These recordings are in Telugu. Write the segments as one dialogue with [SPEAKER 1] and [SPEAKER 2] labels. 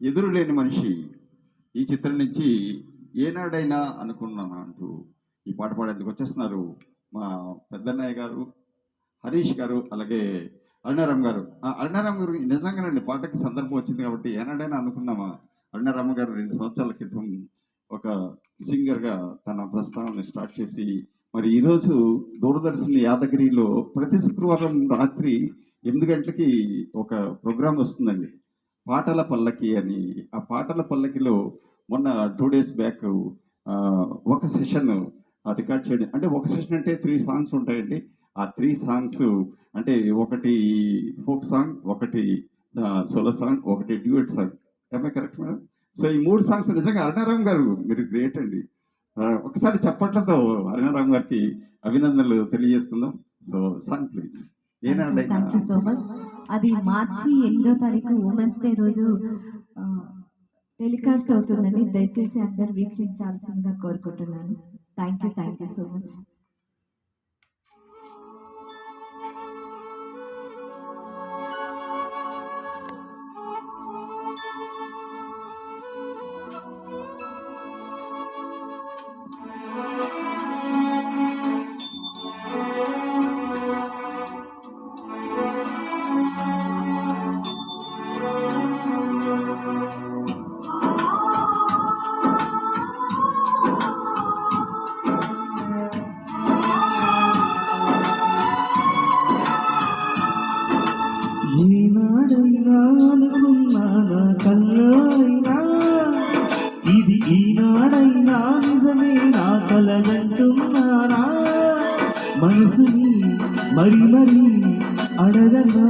[SPEAKER 1] ఎదురు లేని మనిషి ఈ చిత్రం నుంచి ఏనాడైనా అనుకున్నాను అంటూ ఈ పాట పాడేందుకు వచ్చేస్తున్నారు మా పెద్దన్నయ్య గారు హరీష్ గారు అలాగే అరుణారామ్ గారు. ఆ అరుణారామ్ గారు నిజంగానండి పాటకి సందర్భం వచ్చింది కాబట్టి ఏనాడైనా అనుకున్నామా? అరుణారామ్ గారు రెండు సంవత్సరాల క్రితం ఒక సింగర్గా తన ప్రస్థానాన్ని స్టార్ట్ చేసి మరి ఈరోజు దూరదర్శన్ యాదగిరిలో ప్రతి శుక్రవారం రాత్రి ఎనిమిది గంటలకి ఒక ప్రోగ్రాం వస్తుందండి. పాటల పల్లకి అని ఆ పాటల పల్లకిలో మొన్న టూ డేస్ బ్యాక్ ఒక సెషన్ రికార్డ్ చేయడం అంటే ఒక సెషన్ అంటే త్రీ సాంగ్స్ ఉంటాయండి. ఆ త్రీ సాంగ్స్ అంటే ఒకటి ఫోక్ సాంగ్ ఒకటి సోలో సాంగ్ ఒకటి డ్యూయట్ సాంగ్ ఏమై కరెక్ట్ మేడం సో ఈ మూడు సాంగ్స్ నిజంగా అరుణారాం గారు మీరు గ్రేట్ అండి. ఒకసారి చప్పట్లతో అరుణారాం గారికి అభినందనలు తెలియజేసుకుందాం. సో సాంగ్ ప్లీజ్ ఏనాడైనా
[SPEAKER 2] అది మార్చి ఎనిమిదో తారీఖు ఉమెన్స్ డే రోజు టెలికాస్ట్ అవుతుందండి. దయచేసి అందరు వీక్షించాల్సిందిగా కోరుకుంటున్నాను. Thank you thank you so much
[SPEAKER 3] అనుకున్నానా కల్లో ఇది ఈనాడైనా నిజమే నా కలగంటున్నానా మనసుని మరి మరి అడగనా?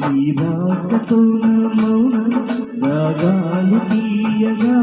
[SPEAKER 3] నీ రాకతో నా రాగాలు తీయగా.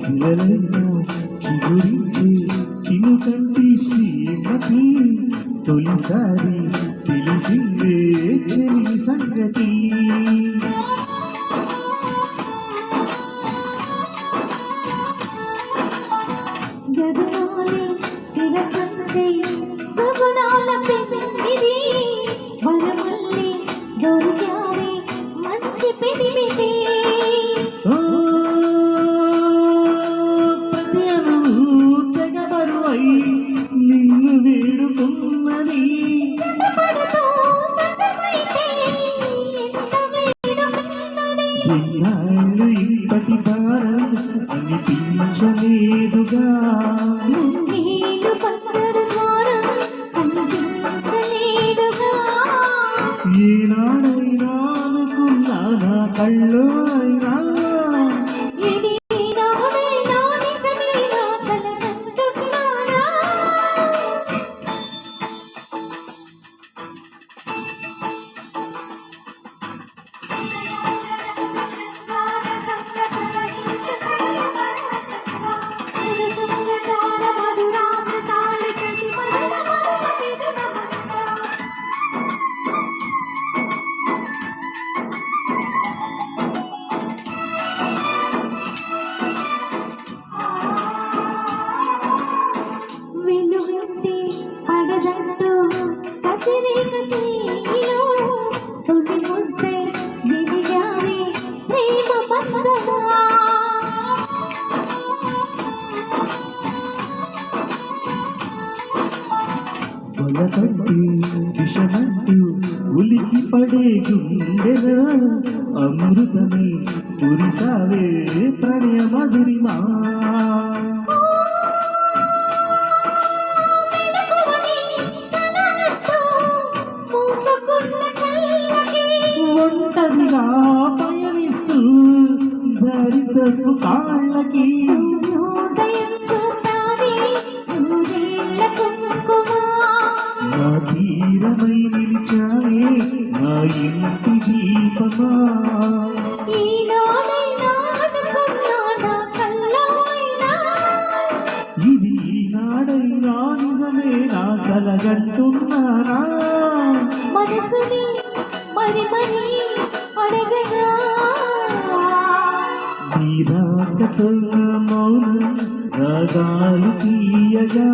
[SPEAKER 3] శిలలైన చిగురించి చినుకంటి శ్రీమతి తొలిసారి తెలిసిందే చెలి సంగతి. అనిపించలేదుగా
[SPEAKER 2] ముంగీలు పక్కడు ద్వారం కనిపించలేదుగా
[SPEAKER 3] ఏనాడైనా అనుకున్నానా కళ్ళు అయినా
[SPEAKER 2] కసిరేక
[SPEAKER 3] విషమంటూ
[SPEAKER 4] ఉలికి పడే గుండెలో అమృతమే కురిసావే ప్రణయ మధురిమా ఒంటరిగా పయనిస్తూ దారి తప్పు కాళ్ళకి. నా తీరమై నిలిచావే నా ఇంటి దీపమా. ఇది ఈనాడైనా నిజమే నా కలగంటున్నారా
[SPEAKER 3] మనసు మరి మరి
[SPEAKER 4] నిరాశతో మౌన రాగాలు తీయగా